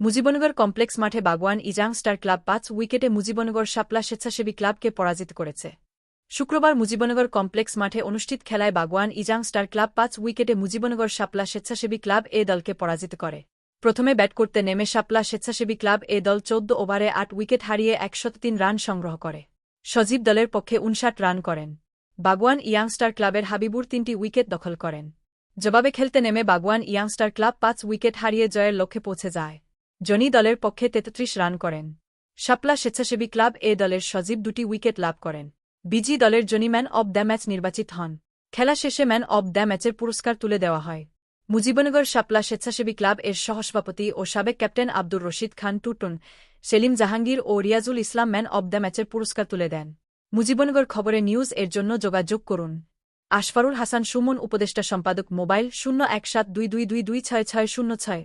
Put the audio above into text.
Mujibnagar complex মাঠে Bagwan ইজাং star club পাঁচ উইকেটে মুজিবনগর শাপলা স্বেচ্ছাসেবী ক্লাবকে পরাজিত করেছে। শুক্রবার মুজিবনগর কমপ্লেক্স মাঠে অনুষ্ঠিত খেলায় বাগওয়ান ইজাং স্টার ক্লাব পাঁচ উইকেটে মুজিবনগর শাপলা স্বেচ্ছাসেবী ক্লাব এ দলকে পরাজিত করে। প্রথমে ব্যাট করতে নেমে শাপলা স্বেচ্ছাসেবী ক্লাব এ দল চোদ্দ ওভারে আট উইকেট হারিয়ে একশত তিন রান সংগ্রহ করে। সজীব দলের পক্ষে উনষাট রান করেন। বাগওয়ান ইয়াংস্টার ক্লাবের হাবিবুর তিনটি উইকেট দখল করেন। জবাবে খেলতে নেমে বাগওয়ান ইয়াংস্টার ক্লাব পাঁচ উইকেট হারিয়ে জয়ের লক্ষ্যে পৌঁছে যায়। জনি দলের পক্ষে তেত্রিশ রান করেন। শাপলা স্বেচ্ছাসেবী ক্লাব এ দলের সজীব দুটি উইকেট লাভ করেন। বিজি দলের Jony man of the match নির্বাচিত হন। খেলা শেষে ম্যান অব দ্য ম্যাচের পুরস্কার তুলে দেওয়া হয়। মুজিবনগর শাপলা স্বেচ্ছাসেবী ক্লাব এর সহসভাপতি ও সাবেক captain Abdur Rashid Khan Tuton, Selim Jahangir O Riazul Islam man of the ম্যাচের পুরস্কার তুলে দেন। মুজিবনগর খবরে নিউজ এর জন্য যোগাযোগ করুন। আশফারুল হাসান সুমন, উপদেষ্টা সম্পাদক মোবাইল শূন্য এক সাত দুই দুই দুই দুই ছয় ছয় শূন্য ছয়।